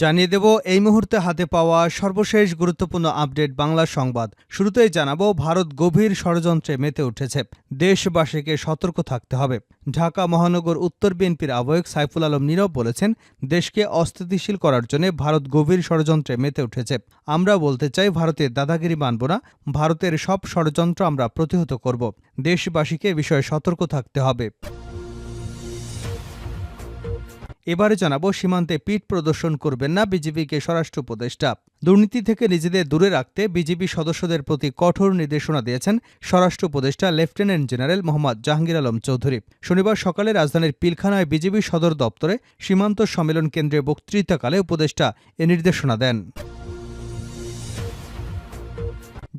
জানিয়ে দেব, এই মুহূর্তে হাতে পাওয়া সর্বশেষ গুরুত্বপূর্ণ আপডেট বাংলা সংবাদ। শুরুতেই জানাব, ভারত গভীর ষড়যন্ত্রে মেতে উঠেছে। দেশবাসীকে সতর্ক থাকতে হবে। ঢাকা মহানগর উত্তর বিএনপির আহ্বায়ক সাইফুল আলম নীরব বলেছেন, দেশকে অস্থিতিশীল করার জন্য ভারত গভীর ষড়যন্ত্রে মেতে উঠেছে। আমরা বলতে চাই, ভারতের দাদাগিরি মানব না, ভারতের সব ষড়যন্ত্র আমরা প্রতিহত করব। দেশবাসীকে বিষয়ে সতর্ক থাকতে হবে। এবারে জানাব, সীমান্তে পিঠ প্রদর্শন করবেন না বিজেপিকে স্বরাষ্ট্র উপদেষ্টা। দুর্নীতি থেকে নিজেদের দূরে রাখতে বিজেপি সদস্যদের প্রতি কঠোর নির্দেশনা দিয়েছেন স্বরাষ্ট্র উপদেষ্টা লেফটেন্যান্ট জেনারেল মোহাম্মদ জাহাঙ্গীর আলম চৌধুরী। শনিবার সকালে রাজধানীর পিলখানায় বিজেপি সদর দপ্তরে সীমান্ত সম্মেলন কেন্দ্রে বক্তৃতাকালে উপদেষ্টা এ নির্দেশনা দেন।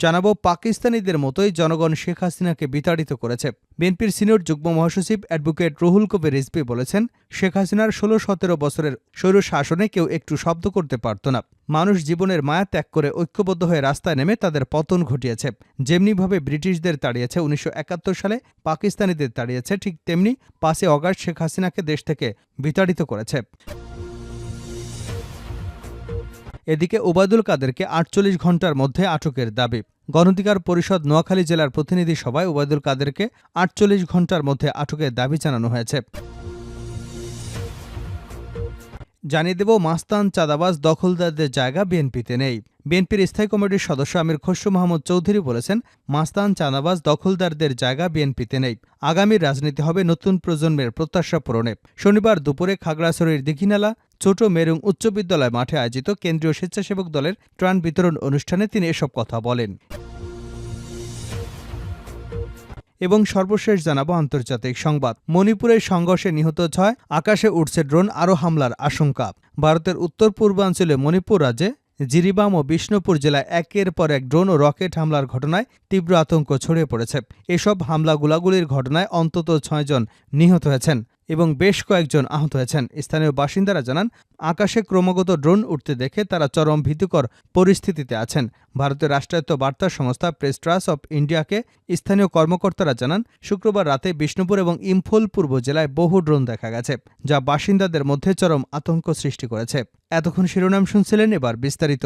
জানাব, পাকিস্তানিদের মতোই জনগণ শেখ হাসিনাকে বিতাড়িত করেছে। বিএনপির সিনিয়র যুগ্ম মহাসচিব অ্যাডভোকেট রুহুল কবির রিজভি বলেছেন, শেখ হাসিনার ষোলো সতেরো বছরের স্বৈর শাসনে কেউ একটু শব্দ করতে পারত না। মানুষ জীবনের মায়া ত্যাগ করে ঐক্যবদ্ধ হয়ে রাস্তায় নেমে তাদের পতন ঘটিয়েছে। যেমনিভাবে ব্রিটিশদের তাড়িয়েছে উনিশশো একাত্তর সালে, পাকিস্তানিদের তাড়িয়েছে ঠিক তেমনি পাঁচে অগাস্ট শেখ হাসিনাকে দেশ থেকে বিতাড়িত করেছে। এদিকে ওবায়দুল কাদেরকে আটচল্লিশ ঘণ্টার মধ্যে আটকের দাবি। গণধিকার পরিষদ নোয়াখালী জেলার প্রতিনিধি সভায় ওবায়দুল কাদেরকে আটচল্লিশ ঘণ্টার মধ্যে আটকের দাবি জানানো হয়েছে। জানিয়ে দেব, মাস্তান চাঁদাবাজ দখলদারদের জায়গা বিএনপিতে নেই। বিএনপির স্থায়ী কমিটির সদস্য আমির খসরু মাহমুদ চৌধুরী বলেছেন, মাস্তান চাঁদাবাজ দখলদারদের জায়গা বিএনপিতে নেই। আগামী রাজনীতি হবে নতুন প্রজন্মের প্রত্যাশা পূরণে। শনিবার দুপুরে খাগড়াছড়ির দীঘিনালা, ছোট মেরুং উচ্চ বিদ্যালয় মাঠে আয়োজিত কেন্দ্রীয় স্বেচ্ছাসেবক দলের ত্রাণ বিতরণ অনুষ্ঠানে তিনি এসব কথা বলেন। এবং সর্বশেষ জানাব আন্তর্জাতিক সংবাদ। মণিপুরের সংঘর্ষে নিহত ছয়, আকাশে উঠছে ড্রোন, আরও হামলার আশঙ্কা। ভারতের উত্তর পূর্বাঞ্চলে মণিপুর রাজ্যে জিরিবাম ও বিষ্ণুপুর জেলায় একের পর এক ড্রোন ও রকেট হামলার ঘটনায় তীব্র আতঙ্ক ছড়িয়ে পড়েছে। এসব হামলা গুলাগুলির ঘটনায় অন্তত ছয়জন নিহত হয়েছেন। এবং বেশ কয়েকজন আহত হয়েছেন। স্থানীয় বাসিন্দারা জানান, আকাশে ক্রমাগত ড্রোন উঠতে দেখে তারা চরম ভীতিকর পরিস্থিতিতে আছেন। ভারতের রাষ্ট্রায়ত্ত বার্তা সংস্থা প্রেস ট্রাস্ট অব ইন্ডিয়াকে স্থানীয় কর্মকর্তারা জানান, শুক্রবার রাতে বিষ্ণুপুর এবং ইম্ফল পূর্ব জেলায় বহু ড্রোন দেখা গেছে, যা বাসিন্দাদের মধ্যে চরম আতঙ্ক সৃষ্টি করেছে। এতক্ষণ শিরোনাম শুনছিলেন এবার বিস্তারিত।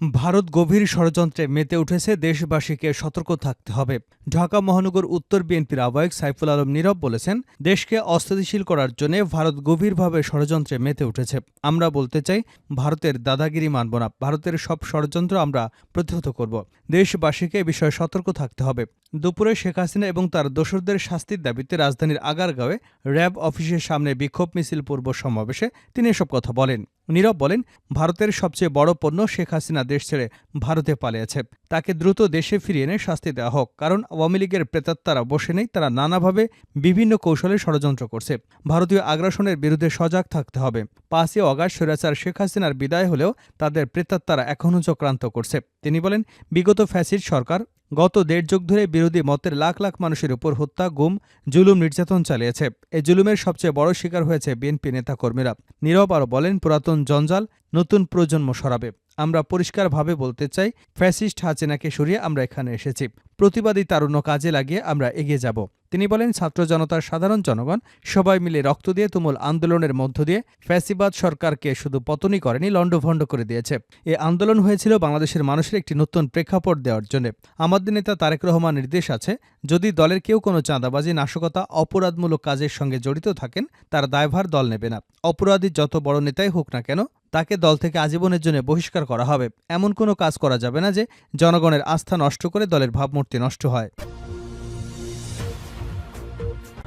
ভারত গভীর ষড়যন্ত্রে মেতে উঠেছে দেশবাসীকে সতর্ক থাকতে হবে। ঢাকা মহানগর উত্তর বিএনপির আহ্বায়ক সাইফুল আলম নীরব বলেছেন, দেশকে অস্থিতিশীল করার জন্য ভারত গভীরভাবে ষড়যন্ত্রে মেতে উঠেছে। আমরা বলতে চাই, ভারতের দাদাগিরি মানব না। ভারতের সব ষড়যন্ত্র আমরা প্রতিহত করব। দেশবাসীকে এ বিষয়ে সতর্ক থাকতে হবে। দুপুরে শেখ হাসিনা এবং তার দোসরদের শাস্তির দাবিতে রাজধানীর আগারগাঁওয়ে র্যাব অফিসের সামনে বিক্ষোভ মিছিল পূর্ব সমাবেশে তিনি এসব কথা বলেন। নীরব বলেন, ভারতের সবচেয়ে বড় পণ্য শেখ হাসিনা দেশ ছেড়ে ভারতে পালিয়েছে। তাকে দ্রুত দেশে ফিরিয়ে এনে শাস্তি দেওয়া হোক। কারণ আওয়ামী লীগের প্রেতাত্মারা বসে নেই, তারা নানাভাবে বিভিন্ন কৌশলে ষড়যন্ত্র করছে। ভারতীয় আগ্রাসনের বিরুদ্ধে সজাগ থাকতে হবে। পাঁচই অগাস্ট স্বৈরাচার শেখ হাসিনার বিদায় হলেও তাদের প্রেতাত্মারা এখনও চক্রান্ত করছে। তিনি বলেন, বিগত ফ্যাসিড সরকার গত দেড় যুগ ধরে বিরোধী মতের লাখ লাখ মানুষের উপর হত্যা, গুম, জুলুম, নির্যাতন চালিয়েছে। এ জুলুমের সবচেয়ে বড় শিকার হয়েছে বিএনপি নেতাকর্মীরা। নীরব আরও বলেন, পুরাতন জঞ্জাল নতুন প্রজন্ম সরাবে। আমরা পরিষ্কারভাবে বলতে চাই, ফ্যাসিস্ট হাচেনাকে সরিয়ে আমরা এখানে এসেছি। প্রতিবাদী তারুণ্য কাজে লাগিয়ে আমরা এগিয়ে যাব। তিনি বলেন, ছাত্র জনতার সাধারণ জনগণ সবাই মিলে রক্ত দিয়ে তুমুল আন্দোলনের মধ্য দিয়ে ফ্যাসিবাদ সরকারকে শুধু পতনই করেনি, লণ্ডভণ্ড করে দিয়েছে। এ আন্দোলন হয়েছিল বাংলাদেশের মানুষের একটি নতুন প্রেক্ষাপট দেওয়ার জন্য। আমাদের নেতা তারেক রহমান নির্দেশ আছে, যদি দলের কেউ কোনো চাঁদাবাজি, নাশকতা, অপরাধমূলক কাজের সঙ্গে জড়িত থাকেন, তার দায়ভার দল নেবে না। অপরাধী যত বড় নেতাই হোক না কেন, তাকে দল থেকে আজীবনের জন্য বহিষ্কার করা হবে। এমন কোনো কাজ করা যাবে না যে, জনগণের আস্থা নষ্ট করে দলের ভাবমূর্তি নষ্ট হয়।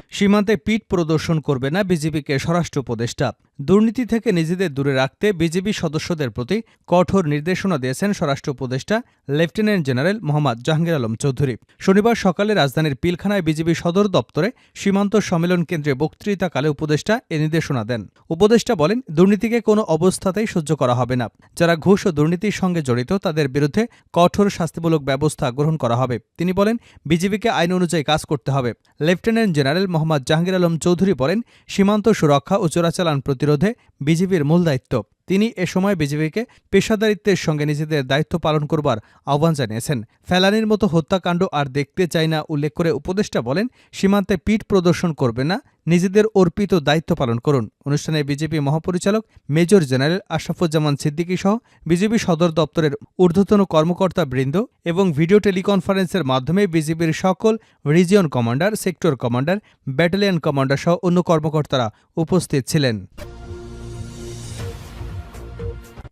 সীমান্তে পিঠ প্রদর্শন করবে না বিজেপিকে স্বরাষ্ট্র উপদেষ্টা। দুর্নীতি থেকে নিজেদের দূরে রাখতে বিজেপি সদস্যদের প্রতি কঠোর নির্দেশনা দিয়েছেন স্বরাষ্ট্র উপদেষ্টা লেফটেন্যান্ট জেনারেল মোহাম্মদ জাহাঙ্গীর আলম চৌধুরী। শনিবার সকালে রাজধানীর পিলখানায় বিজেপি সদর দপ্তরে সীমান্ত সম্মেলন কেন্দ্রে বক্তৃতাকালে উপদেষ্টা এ নির্দেশনা দেন। উপদেষ্টা বলেন, দুর্নীতিকে কোনো অবস্থাতেই সহ্য করা হবে না। যারা ঘুষ ও দুর্নীতির সঙ্গে জড়িত, তাদের বিরুদ্ধে কঠোর শাস্তিমূলক ব্যবস্থা গ্রহণ করা হবে। তিনি বলেন, বিজেপিকে আইন অনুযায়ী কাজ করতে হবে। লেফটেন্যান্ট জেনারেল মোহাম্মদ জাহাঙ্গীর আলম চৌধুরী বলেন, সীমান্ত সুরক্ষা ও চোরাচালান প্রতিরোধে বিজেপির মূল দায়িত্ব। তিনি এ সময় বিজেপিকে পেশাদারিত্বের সঙ্গে নিজেদের দায়িত্ব পালন করবার আহ্বান জানিয়েছেন। ফেলানির মতো হত্যাকাণ্ড আর দেখতে চাই না উল্লেখ করে উপদেষ্টা বলেন, সীমান্তে পিঠ প্রদর্শন করবে না, নিজেদের অর্পিত দায়িত্ব পালন করুন। অনুষ্ঠানে বিজেপি মহাপরিচালক, মেজর জেনারেল আশরাফুজ্জামান সিদ্দিকী সহ বিজেপি সদর দপ্তরের ঊর্ধ্বতন কর্মকর্তা বৃন্দ এবং ভিডিও টেলিকনফারেন্সের মাধ্যমে বিজেপির সকল region commander, sector commander, battalion commander সহ অন্য কর্মকর্তারা উপস্থিত ছিলেন।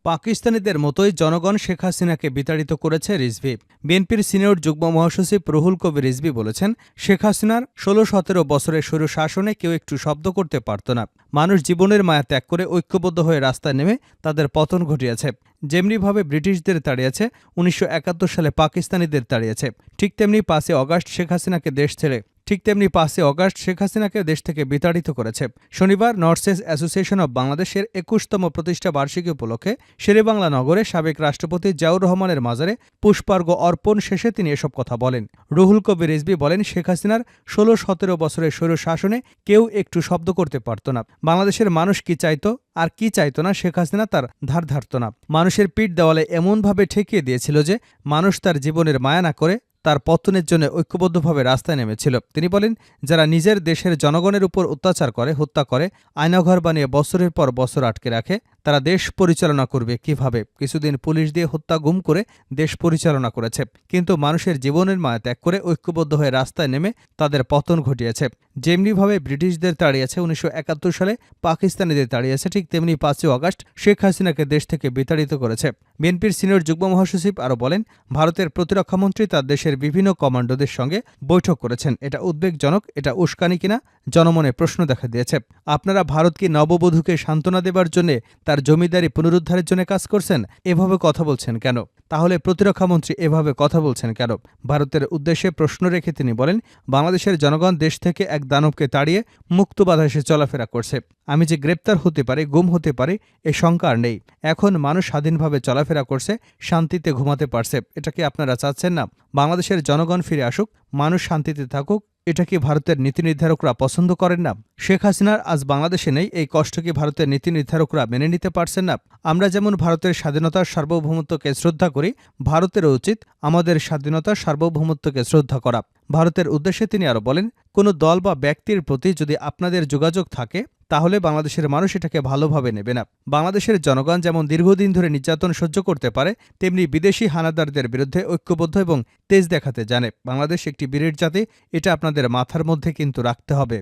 পাকিস্তানিদের মতোই জনগণ শেখ হাসিনাকে বিতাড়িত করেছে রিজভি। বিএনপির সিনিয়র যুগ্ম মহাসচিব রুহুল কবির রিজভি বলেছেন, শেখ হাসিনার ষোলো সতেরো বছরের স্বৈর শাসনে কেউ একটু শব্দ করতে পারত না। মানুষ জীবনের মায়া ত্যাগ করে ঐক্যবদ্ধ হয়ে রাস্তায় নেমে তাদের পতন ঘটিয়েছে। যেমনিভাবে ব্রিটিশদের তাড়িয়েছে, উনিশশো একাত্তর সালে পাকিস্তানিদের তাড়িয়েছে। ঠিক তেমনি পাঁচই অগাস্ট শেখ হাসিনাকে দেশ ছেড়ে ঠিক তেমনি পাঁচই অগাস্ট শেখ হাসিনাকে দেশ থেকে বিতাড়িত করেছে। শনিবার নর্সেস অ্যাসোসিয়েশন অব বাংলাদেশের একুশতম প্রতিষ্ঠা বার্ষিকী উপলক্ষে শেরেবাংলা নগরে সাবেক রাষ্ট্রপতি জিয়াউর রহমানের মাজারে পুষ্পার্ঘ অর্পণ শেষে তিনি এসব কথা বলেন। রুহুল কবির রিজবি বলেন, শেখ হাসিনার ষোলো সতেরো বছরের স্বৈর শাসনে কেউ একটু শব্দ করতে পারত না। বাংলাদেশের মানুষ কি চাইতো আর কি চাইতো না শেখ হাসিনা তার ধার ধারত না। মানুষের পিঠ দেওয়ালে এমনভাবে ঠেকিয়ে দিয়েছিল যে, মানুষ তার জীবনের মায়া না করে তার পত্তনের জন্য ঐক্যবদ্ধভাবে রাস্তায় নেমেছিল। তিনি বলেন, যারা নিজের দেশের জনগণের উপর অত্যাচার করে, হত্যা করে, আয়নাঘর বানিয়ে বছরের পর বছর আটকে রাখে তারা দেশ পরিচালনা করবে কীভাবে? কিছুদিন পুলিশ দিয়ে হত্যা গুম করে দেশ পরিচালনা করেছে। কিন্তু মানুষের জীবনের মায়া ত্যাগ করে ঐক্যবদ্ধ হয়ে রাস্তায় নেমে তাদের পতন ঘটিয়েছে। যেমনিভাবে ব্রিটিশদের তাড়িয়েছে উনিশশো একাত্তর সালে, পাকিস্তানিদের তাড়িয়েছে ঠিক তেমনি পাঁচই অগাস্ট শেখ হাসিনাকে দেশ থেকে বিতাড়িত করেছে। বিএনপির সিনিয়র যুগ্ম মহাসচিব আরও বলেন, ভারতের প্রতিরক্ষামন্ত্রী তার দেশের বিভিন্ন কমান্ডোদের সঙ্গে বৈঠক করেছেন। এটা উদ্বেগজনক, এটা উস্কানি কিনা, জনমনে প্রশ্ন দেখা দিয়েছে। আপনারা ভারতকে নববধূকে সান্ত্বনা দেবার জন্য তার জমিদারি পুনরুদ্ধারের জন্য কাজ করছেন? এভাবে কথা বলছেন কেন? তাহলে প্রতিরক্ষামন্ত্রী এভাবে কথা বলছেন কেন? ভারতের উদ্দেশ্যে প্রশ্ন রেখে তিনি বলেন, বাংলাদেশের জনগণ দেশ থেকে এক দানবকে তাড়িয়ে মুক্ত বাতাসে চলাফেরা করছে। আমি যে গ্রেপ্তার হতে পারি, গুম হতে পারি, এ শঙ্কা আর নেই। এখন মানুষ স্বাধীনভাবে চলাফেরা করছে, শান্তিতে ঘুমাতে পারছে। এটা কি আপনারা চাচ্ছেন না? বাংলাদেশের জনগণ ফিরে আসুক, মানুষ শান্তিতে থাকুক এটা কি ভারতের নীতি নির্ধারকরা পছন্দ করেন না? শেখ হাসিনার আজ বাংলাদেশে নেই, এই কষ্ট কি ভারতের নীতি নির্ধারকরা মেনে নিতে পারছেন না? আমরা যেমন ভারতের স্বাধীনতার সার্বভৌমত্বকে শ্রদ্ধা করি ভারতের উচিত আমাদের স্বাধীনতার সার্বভৌমত্বকে শ্রদ্ধা করা। ভারতের উদ্দেশ্যে তিনি আরও বলেন, কোনো দল বা ব্যক্তির প্রতি যদি আপনাদের যোগাযোগ থাকে তাহলে বাংলাদেশের মানুষ এটাকে ভালোভাবে নেবে না। বাংলাদেশের জনগণ যেমন দীর্ঘদিন ধরে নির্যাতন সহ্য করতে পারে, তেমনি বিদেশি হানাদারদের বিরুদ্ধে ঐক্যবদ্ধ এবং তেজ দেখাতে জানে। বাংলাদেশ একটি বীরের জাতি, এটা আপনাদের মাথার মধ্যে কিন্তু রাখতে হবে।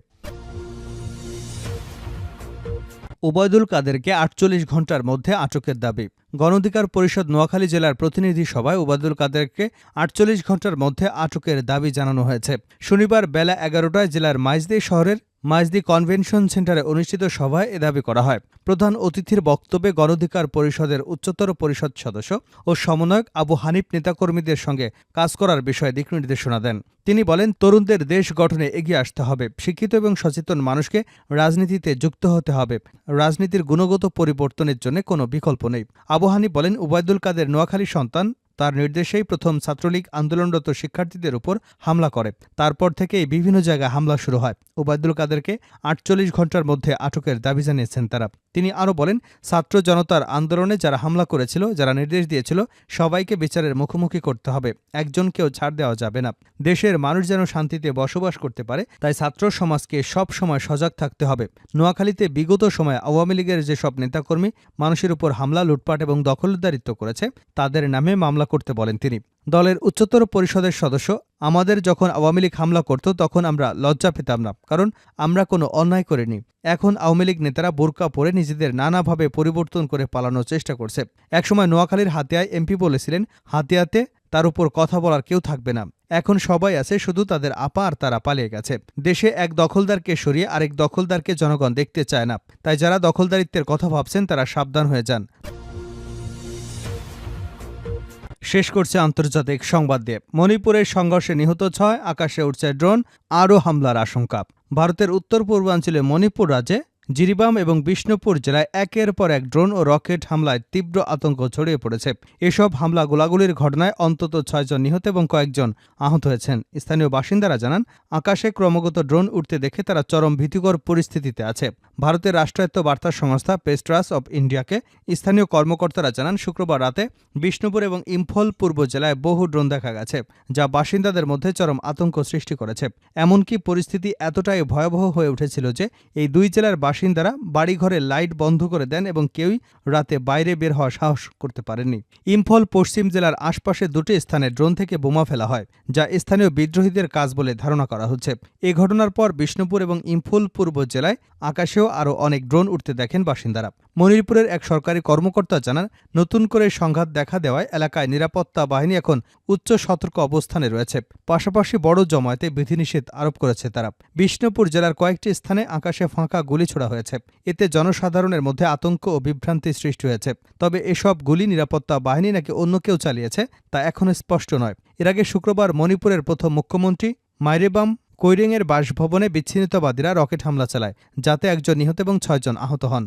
ওবায়দুল কাদেরকে আটচল্লিশ ঘণ্টার মধ্যে আটকের দাবি। গণঅধিকার পরিষদ নোয়াখালী জেলার প্রতিনিধি সভায় ওবায়দুল কাদেরকে আটচল্লিশ ঘণ্টার মধ্যে আটকের দাবি জানানো হয়েছে। শনিবার বেলা এগারোটায় জেলার মাইজদি শহরের মাইজদি কনভেনশন সেন্টারে অনুষ্ঠিত সভায় এ দাবি করা হয়। প্রধান অতিথির বক্তব্যে গণঅধিকার পরিষদের উচ্চতর পরিষদ সদস্য ও সমন্বয়ক আবু হানিফ নেতাকর্মীদের সঙ্গে কাজ করার বিষয়ে দিক নির্দেশনা দেন। তিনি বলেন, তরুণদের দেশ গঠনে এগিয়ে আসতে হবে, শিক্ষিত এবং সচেতন মানুষকে রাজনীতিতে যুক্ত হতে হবে। রাজনীতির গুণগত পরিবর্তনের জন্য কোনো বিকল্প নেই। আবু হানিফ বলেন, উবায়দুল কাদের নোয়াখালী সন্তান তার নির্দেশেই প্রথম ছাত্রলীগ আন্দোলনরত শিক্ষার্থীদের উপর হামলা করে। তারপর থেকেই বিভিন্ন জায়গায় হামলা শুরু হয়। ওবায়দুল কাদেরকে আটচল্লিশ ঘণ্টার মধ্যে আটকের দাবি জানিয়েছেন তারা। তিনি আরও বলেন, ছাত্র জনতার আন্দোলনে যারা হামলা করেছিল, যারা নির্দেশ দিয়েছিল, সবাইকে বিচারের মুখোমুখি করতে হবে। একজনকেও ছাড় দেওয়া যাবে না। দেশের মানুষ যেন শান্তিতে বসবাস করতে পারে, তাই ছাত্র সমাজকে সব সময় সজাগ থাকতে হবে। নোয়াখালীতে বিগত সময়ে আওয়ামী লীগের যেসব নেতাকর্মী মানুষের উপর হামলা, লুটপাট এবং দখলদারিত্ব করেছে, তাদের নামে মামলা করতে বলেন তিনি। দলের উচ্চতর পরিষদের সদস্য আমাদের যখন আওয়ামী লীগ হামলা করত তখন আমরা লজ্জা পেতাম না, কারণ আমরা কোনো অন্যায় করিনি। এখন আওয়ামী লীগ নেতারা বোরকা পরে নিজেদের নানাভাবে পরিবর্তন করে পালানোর চেষ্টা করছে। একসময় নোয়াখালীর হাতিয়ায় এমপি বলেছিলেন, হাতিয়াতে তার উপর কথা বলার কেউ থাকবে না। এখন সবাই আছে, শুধু তাদের আপা আর তারা পালিয়ে গেছে। দেশে এক দখলদারকে সরিয়ে আরেক দখলদারকে জনগণ দেখতে চায় না। তাই যারা দখলদারিত্বের কথা ভাবছেন তারা সাবধান হয়ে যান। শেষ করছে আন্তর্জাতিক সংবাদ দিয়ে। মণিপুরের সংঘর্ষে নিহত ছয়, আকাশে উঠছে ড্রোন, আরও হামলার আশঙ্কা। ভারতের উত্তর পূর্বাঞ্চলে মণিপুর রাজ্যে জিরিবাম এবং বিষ্ণুপুর জেলায় একের পর এক ড্রোন ও রকেট হামলায় তীব্র আতঙ্ক ছড়িয়ে পড়েছে। এসব হামলা গোলাগুলির ঘটনায় অন্তত ছয়জন নিহত এবং কয়েকজন আহত হয়েছেন। স্থানীয় বাসিন্দারা জানান, আকাশে ক্রমাগত ড্রোন উঠতে দেখে তারা চরম ভীতিকর পরিস্থিতিতে আছে। ভারতের রাষ্ট্রায়ত্ত বার্তা সংস্থা পেস্ট্রাস অব ইন্ডিয়াকে স্থানীয় কর্মকর্তারা জানান, শুক্রবার রাতে বিষ্ণুপুর এবং ইম্ফল পূর্ব জেলায় বহু ড্রোন দেখা গেছে, যা বাসিন্দাদের মধ্যে চরম আতঙ্ক সৃষ্টি করেছে। এমনকি পরিস্থিতি এতটাই ভয়াবহ হয়ে উঠেছিল যে, এই দুই জেলার বাসিন্দারা বাড়িঘরে লাইট বন্ধ করে দেন এবং কেউই রাতে বাইরে বের হওয়ার সাহস করতে পারেনি ইম্ফল পশ্চিম জেলার আশপাশে দুটি স্থানে ড্রোন থেকে বোমা ফেলা হয়, যা স্থানীয় বিদ্রোহীদের কাজ বলে ধারণা করা হচ্ছে। এ ঘটনার পর বিষ্ণুপুর এবং ইম্ফল পূর্ব জেলায় আকাশেও আরও অনেক ড্রোন উঠতে দেখেন বাসিন্দারা। মনিরপুরের এক সরকারি কর্মকর্তা জানান, নতুন করে সংঘাত দেখা দেওয়ায় এলাকায় নিরাপত্তা বাহিনী এখন উচ্চ সতর্ক অবস্থানে রয়েছে। পাশাপাশি বড় জমায়েতে বিধিনিষেধ আরোপ করেছে তারা। বিষ্ণুপুর জেলার কয়েকটি স্থানে আকাশে ফাঁকা গুলি ছোড়া হয়েছে। এতে জনসাধারণের মধ্যে আতঙ্ক ও বিভ্রান্তি সৃষ্টি হয়েছে। তবে এসব গুলি নিরাপত্তা বাহিনী নাকি অন্য কেউ চালিয়েছে, তা এখনও স্পষ্ট নয়। এর আগে শুক্রবার মণিপুরের প্রথম মুখ্যমন্ত্রী মাইরেবাম কৈরিংয়ের বাসভবনে বিচ্ছিন্নতাবাদীরা রকেট হামলা চালায়, যাতে একজন নিহত এবং ছয়জন আহত হন।